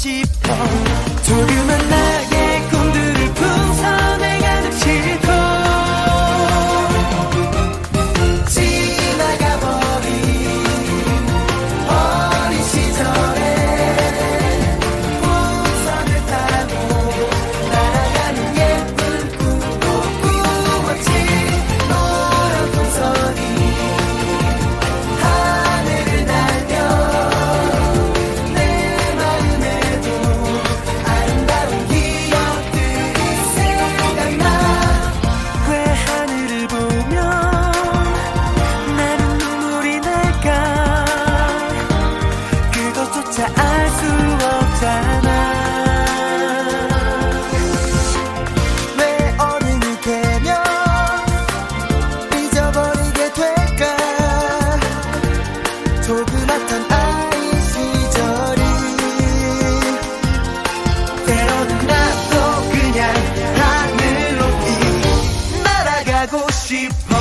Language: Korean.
싶어. 두려워 다알수 없잖아. 왜 어른이 되면 잊어버리게 될까? 조그맣던 아이 시절이 때로는 나도 그냥 하늘 높이 날아가고 싶어.